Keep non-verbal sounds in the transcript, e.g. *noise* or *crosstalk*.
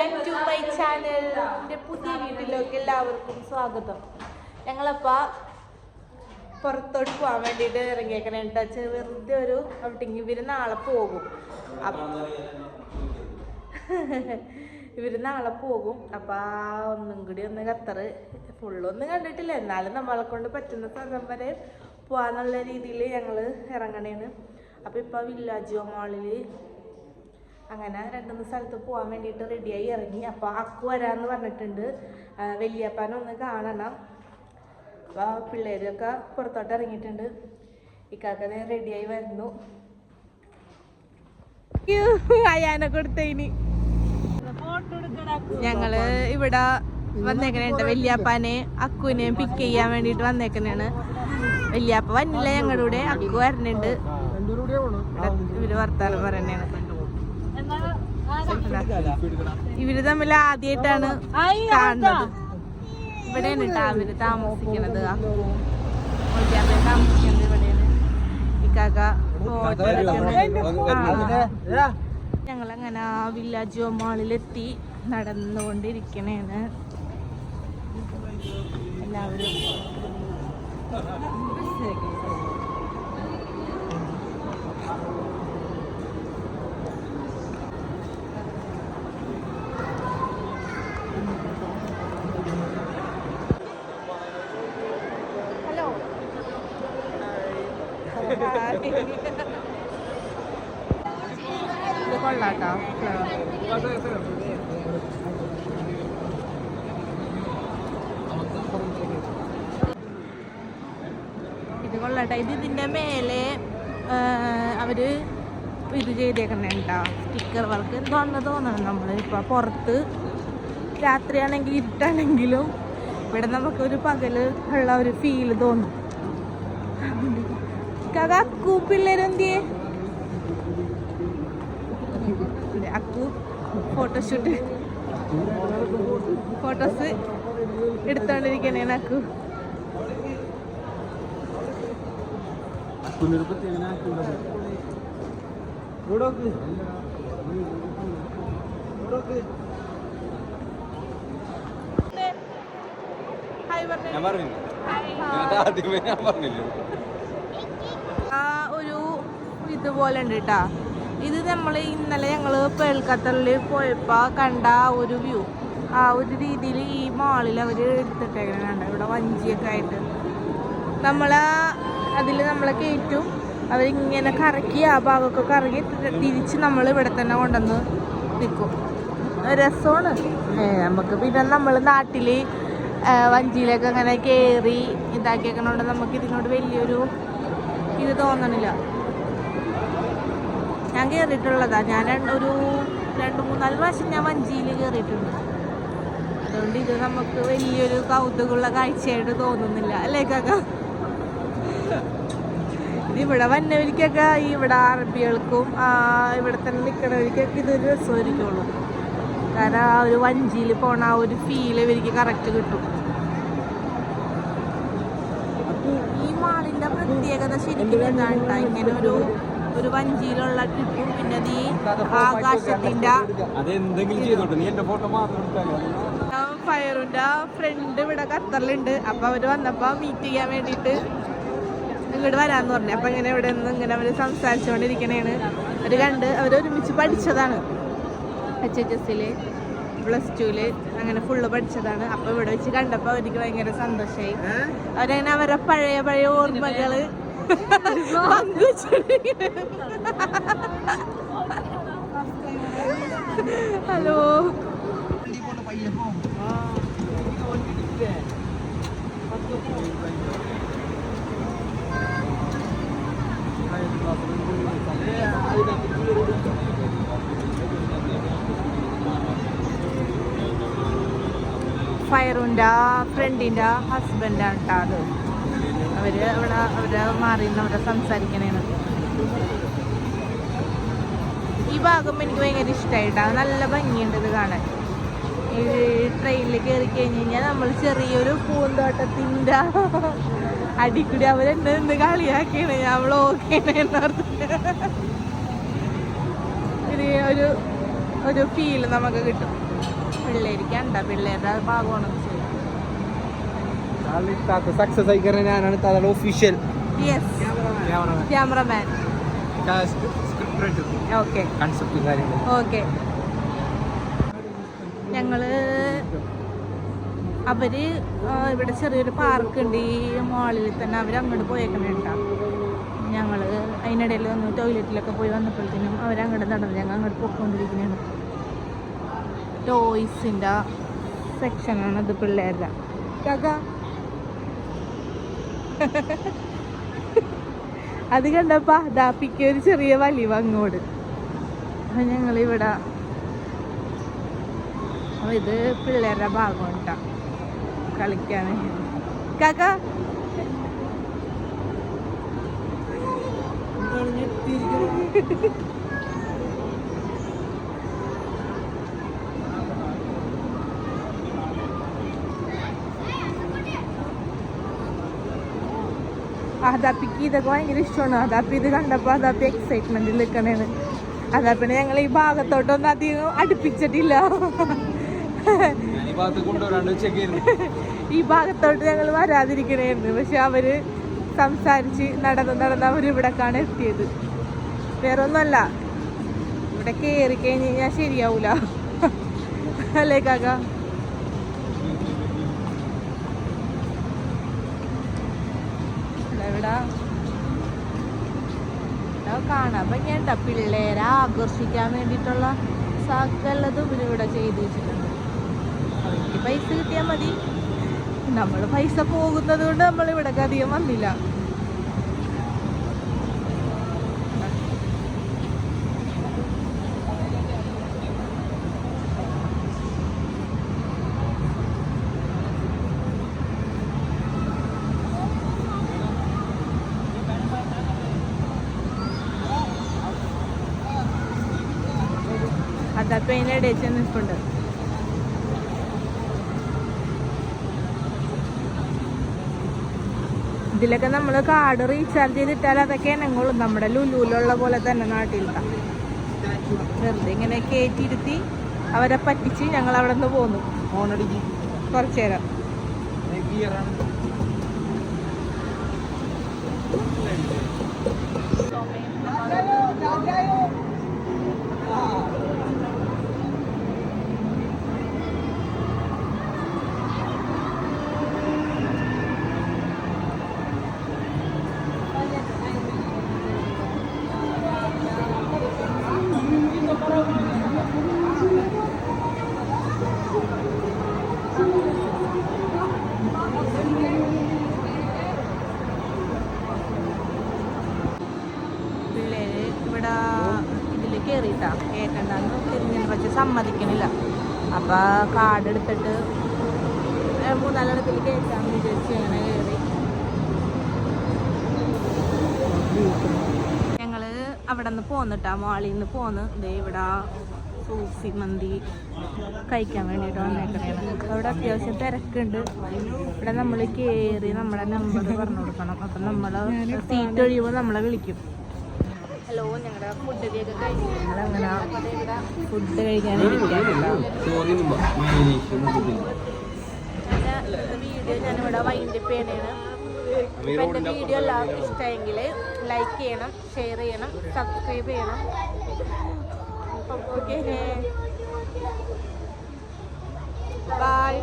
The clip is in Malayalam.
ബാക്ക് ടു മൈ ചാനൽ എന്റെ പുതിയ വീട്ടിലേക്ക് എല്ലാവർക്കും സ്വാഗതം. ഞങ്ങളപ്പോൾ പുറത്തോട്ട് പോകാൻ വേണ്ടിയിട്ട് ഇറങ്ങിയേക്കണേ ചെ- വെറുതെ ഒരു ഔട്ടിങ്. ഇവർ നാളെ പോകും. അപ്പ- *laughs* ഇവർ നാളെ പോകും. അപ്പം ഒന്നും കൂടി ഒന്ന് ഖത്തറ് ഫുള്ളൊന്നും കണ്ടിട്ടില്ല. എന്നാലും നമ്മളെ കൊണ്ട് പറ്റുന്ന സ്ഥലം വരെ പോകാന്നുള്ള രീതിയിൽ ഞങ്ങൾ ഇറങ്ങണേന്ന് അപ്പോൾ ഇപ്പോൾ വില്ലാജിയോ മാളിൽ അങ്ങനെ രണ്ട് മൂന്ന് സ്ഥലത്ത് പോകാൻ വേണ്ടിയിട്ട് റെഡിയായി ഇറങ്ങി. അപ്പോൾ അക്കു വരാമെന്ന് പറഞ്ഞിട്ടുണ്ട്. വലിയപ്പനൊന്ന് വല്യപ്പനെ ഒന്ന് കാണണം. അപ്പോൾ പിള്ളേരൊക്കെ പുറത്തോട്ട് ഇറങ്ങിയിട്ടുണ്ട്. ഇക്കാക്കനെ റെഡിയായി വരുന്നു. അയാനെ കൊടുത്തതിന് ഞങ്ങൾ ഇവിടെ വന്നേക്കണേണ്ട് വല്യാപ്പാനെ അക്കുവിനെയും പിക്ക് ചെയ്യാൻ വേണ്ടിട്ട് വന്നേക്കണേണ്. വല്യാപ്പ വന്നില്ല ഞങ്ങളുടെ കൂടെ. അക്കു വരണുണ്ട്. ഇവർ വർത്താനം പറയണേണ്. ഇവർ തമ്മിൽ ആദ്യമായിട്ടാണ് കാണുന്നത്. ഇവിടെയാണ് കേട്ടോ അവർ താമസിക്കണത്. താമസിക്കുന്നത് ഇവിടെയാണ്. ഇക്കാക്ക ഞങ്ങളങ്ങനെ ആ വില്ലാജ് മാളിലെത്തി നടന്നുകൊണ്ടിരിക്കണേണ്. എല്ലാവരും ഹലോ ഇത് ഇത് കൊള്ളാട്ടോ. ഇത് ഇതിന്റെ മേലെ അവർ ഇത് ചെയ്തേക്കണേട്ടോ സ്റ്റിക്കർ വർക്ക് എന്താണെന്ന് തോന്നണം നമ്മൾ ഇപ്പൊ പുറത്ത് രാത്രിയാണെങ്കിൽ ഇരുട്ടാണെങ്കിലും ഇവിടെ നമുക്കൊരു പകൽ ഉള്ള ഒരു ഫീൽ തോന്നും. കാക്ക അക്കു പിള്ളേരെന്തിയേ അക്കു ഫോട്ടോഷൂട്ട്. ഫോട്ടോസ് എടുത്തോണ്ടിരിക്കണേ അക്കു ഞാൻ പറഞ്ഞു. ആദ്യമേ ഞാൻ പറഞ്ഞില്ലേ? ഇതുപോലെ ഉണ്ട് കേട്ടാ ഇത് നമ്മൾ ഇന്നലെ ഞങ്ങൾ പേൾക്കത്തറിൽ പോയപ്പോൾ കണ്ട ഒരു വ്യൂ. ആ ഒരു രീതിയിൽ ഈ മാളിൽ അവർ എടുത്തിട്ടേക്കുന്നുണ്ട് ഇവിടെ വഞ്ചിയൊക്കെ ആയിട്ട്. നമ്മൾ അതിൽ നമ്മളെ കയറ്റും. അവരിങ്ങനെ കറക്കി ആ ഭാഗമൊക്കെ കറങ്ങി തിരിച്ച് നമ്മൾ ഇവിടെ തന്നെ കൊണ്ടുവന്ന് നിൽക്കും രസമാണ്. നമുക്ക് പിന്നെ നമ്മൾ നാട്ടിൽ വഞ്ചിയിലൊക്കെ അങ്ങനെ കയറി ഇതാക്കിയേക്കണോണ്ട് നമുക്ക് ഇതിനോട് വലിയൊരു ഇത് തോന്നണില്ല. ഞാൻ കയറിയിട്ടുള്ളതാണ് ഞാൻ ഒരു രണ്ട് മൂന്നാൽ പ്രാവശ്യം ഞാൻ വഞ്ചിയിൽ കയറിയിട്ടുണ്ട് അതുകൊണ്ട് ഇത് നമുക്ക് വലിയൊരു കൗതുകമുള്ള കാഴ്ചയായിട്ട് തോന്നുന്നില്ല. അല്ലേ കാക്ക? ഇതിവിടെ വന്നവർക്കൊക്കെ ഇവിടെ അറബികൾക്കും ഇവിടെ തന്നെ നിൽക്കുന്നവർക്കൊക്കെ ഇതൊരു രസമായിരിക്കുള്ളൂ. കാരണം ആ ഒരു വഞ്ചിയിൽ പോണ ആ ഒരു ഫീൽ ഇവർക്ക് കറക്റ്റ് കിട്ടും. ഈ മാളിന്റെ പ്രത്യേകത ശരിക്കും എന്താണ്? ഇങ്ങനെ ഒരു ഒരു വഞ്ചിയിലുള്ള ട്രിപ്പും പിന്നെ നീ ആകാശത്തിന്റെ ഫയറിന്റെ ഫ്രണ്ട് ഇവിടെ ഖത്തറിലുണ്ട്. അപ്പൊ അവർ വന്നപ്പോ മീറ്റ് ചെയ്യാൻ വേണ്ടിട്ട് ഇങ്ങോട്ട് വരാന്ന് പറഞ്ഞു. അപ്പൊ ഇങ്ങനെ ഇവിടെ നിന്ന് ഇങ്ങനെ അവർ സംസാരിച്ചുകൊണ്ടിരിക്കണേണ്. അവർ കണ്ട് അവർ ഒരുമിച്ച് പഠിച്ചതാണ്. എച്ച് എച്ച് എസിൽ പ്ലസ് ടുവിൽ അങ്ങനെ ഫുള്ള് പഠിച്ചതാണ്. അപ്പൊ ഇവിടെ വെച്ച് കണ്ടപ്പോ അവർക്ക് ഭയങ്കര സന്തോഷമായി അവരങ്ങനെ അവരെ പഴയ പഴയ ഓർമ്മകൾ പങ്കുവെച്ചോണ്ടിരിക്കണേ. ഹലോ ഫയറുന്റെ ഫ്രണ്ടിന്റെ ഹസ്ബൻഡാണ് കേട്ടോ അത് അവർ അവിടെ അവരെ മാറി അവിടെ സംസാരിക്കണേണ് ഈ ഭാഗം എനിക്ക് ഭയങ്കര ഇഷ്ടമായിട്ടാണ് നല്ല ഭംഗിയുണ്ട് ഇത് കാണാൻ. ഈ ട്രെയിനിൽ കയറി കഴിഞ്ഞ് കഴിഞ്ഞാൽ നമ്മൾ ചെറിയൊരു പൂന്തോട്ടത്തിന്റെ *laughs* അടിക്കൂടി അവരെന്നെ നിന്ന് കളിയാക്കിയാണ് ഞാൻ അവൾ എന്നോർത്ത് ഇത് ഒരു ഒരു ഫീൽ നമുക്ക് കിട്ടും. പിള്ളേരിക്കണ്ട പിള്ളേരുടെ ഭാഗമാണ് സക്സസ് ആയി കാരണം ഞാനാണ് ഇത്താത്തയുടെ ഒഫീഷ്യൽ യെസ് ക്യാമറമാൻ ഓക്കെ കൺസെപ്റ്റും കാര്യങ്ങളും. ഓക്കെ ഞങ്ങൾ അവർ ഇവിടെ ചെറിയൊരു പാർക്ക് ഉണ്ട്. ഈ മാളിൽ തന്നെ അവർ അങ്ങോട്ട് പോയേക്കണേട്ടാ ഞങ്ങൾ അതിനിടയിൽ വന്ന് ടോയ്ലറ്റിലൊക്കെ പോയി വന്നപ്പോഴത്തേനും അവരങ്ങോട്ട് നടന്നു ഞങ്ങൾ അങ്ങോട്ട് പോയിക്കൊണ്ടിരിക്കുന്നതാണ് ടോയ്സിന്റെ സെക്ഷനാണ് അത് പിള്ളേരുടെ. കാക്ക? *laughs* അത് കണ്ടപ്പാ ദാപ്പിക്ക് ഒരു ചെറിയ വലിവ് അങ്ങോട്ട്. അപ്പൊ ഞങ്ങളിവിടെ അപ്പൊ ഇത് പിള്ളേരുടെ ഭാഗം കേട്ടോ കളിക്കാൻ കാക്ക *laughs* അതാപ്പിക്ക് ഇതൊക്കെ ഭയങ്കര ഇഷ്ടമാണ് അതാപ്പി ഇത് കണ്ടപ്പോൾ അതാപ്പി എക്സൈറ്റ്മെന്റിൽ നിൽക്കണേന്ന് അതാപ്പിനെ ഞങ്ങൾ ഈ ഭാഗത്തോട്ടൊന്നും അധികം അടുപ്പിച്ചിട്ടില്ല. ഈ ഭാഗത്തോട്ട് ഞങ്ങൾ വരാതിരിക്കണേന്ന്. പക്ഷെ അവർ സംസാരിച്ച് നടന്ന് നടന്ന് അവർ ഇവിടേക്കാണ് എത്തിയത്. വേറെ ഒന്നുമല്ല ഇവിടെ കയറി കഴിഞ്ഞ് കഴിഞ്ഞാൽ ശരിയാവൂല. അല്ലേ കാക്ക? ഇവിടെ ഇവിടെ കാണാൻ ഭംഗിയുണ്ട. പിള്ളേരെ ആകർഷിക്കാൻ വേണ്ടിയിട്ടുള്ള സകലതും ഇവരിവിടെ ചെയ്തു വെച്ചിട്ടുണ്ട് അവർക്ക് പൈസ കിട്ടിയാൽ മതി. നമ്മൾ പൈസ പോകുന്നത് കൊണ്ട് നമ്മൾ ഇവിടെ അധികം വന്നില്ല. അതിന്റെ ഇടയിൽ നിൽപ്പുണ്ട്. ഇതിലൊക്കെ നമ്മൾ കാർഡ് റീചാർജ് ചെയ്തിട്ടാൽ അതൊക്കെ ഇനങ്ങളും നമ്മുടെ ലുലുവിലുള്ള പോലെ തന്നെ നാട്ടിലത്തെ വെറുതെ ഇങ്ങനെ കയറ്റിയിരുത്തി അവരെ പറ്റിച്ച് ഞങ്ങൾ അവിടെ നിന്ന് പോന്നു. കുറച്ചേരം Thank നേരം ഗിയറാണ് പിള്ളേര് ഇവിടെ ഇതിൽ കയറിയിട്ടാ കയറ്റണ്ടെന്ന് തിരിഞ്ഞു പക്ഷെ സമ്മതിക്കണില്ല. അപ്പൊ കാർഡ് എടുത്തിട്ട് മൂന്നാലിടത്തിൽ കയറ്റാൻ വിചാരിച്ച് അങ്ങനെ കയറി ഞങ്ങൾ അവിടെ നിന്ന് പോന്നിട്ടാ മാളിൽ നിന്ന് പോന്ന്. ദേ ഇവിടെ സൂസി മന്തി കഴിക്കാൻ വേണ്ടിയിട്ട് വന്നേക്കണേണ്. അവിടെ അത്യാവശ്യം തിരക്കുണ്ട്. ഇവിടെ നമ്മൾ കയറി നമ്മുടെ നമ്പർ പറഞ്ഞു കൊടുക്കണം. അപ്പം നമ്മൾ സീറ്റ് ഒഴിയുമ്പോൾ നമ്മളെ വിളിക്കും. ഹലോ ഞങ്ങളുടെ ഫുഡ് ഒക്കെ കഴിഞ്ഞു. ഞങ്ങളങ്ങനെ ഫുഡ് കഴിക്കാൻ വീഡിയോ ഞാനിവിടെ വൈൻഡപ്പ് ചെയ്യണേണ്. അപ്പം എന്റെ വീഡിയോ എല്ലാവർക്കും ഇഷ്ടമെങ്കിൽ ലൈക്ക് ചെയ്യണം ഷെയർ ചെയ്യണം സബ്സ്ക്രൈബ് ചെയ്യണം. ഓക്കെ. ബൈ